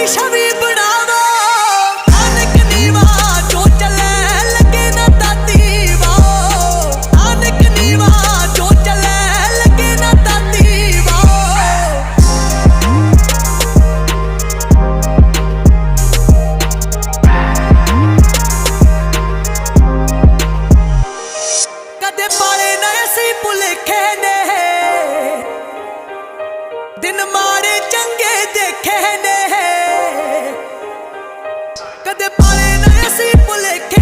ਤੇਰੀ ਛਵੀ ਬਣਾਵਾ। ਅਨਕ ਨੀਵਾ ਜੋ ਚੱਲੇ, ਲੱਗੇ ਨਾ ਤਾਤੀ ਵਾ ਅਨਕ ਨੀਵਾ ਜੋ ਚੱਲੇ, ਲੱਗੇ ਨਾ ਤਾਤੀ ਵਾ ਕਦੇ ਪਾਲੇ ਨਾ ਅਸੀਂ ਭੁਲੇਖੇ ਨੇ। ਦਿਨ ਮਾਰੇ ਚੰਗੇ ਦੇ ਪਾਲੇ ਨਾ ਅਸੀਂ ਭੁਲੇਖੇ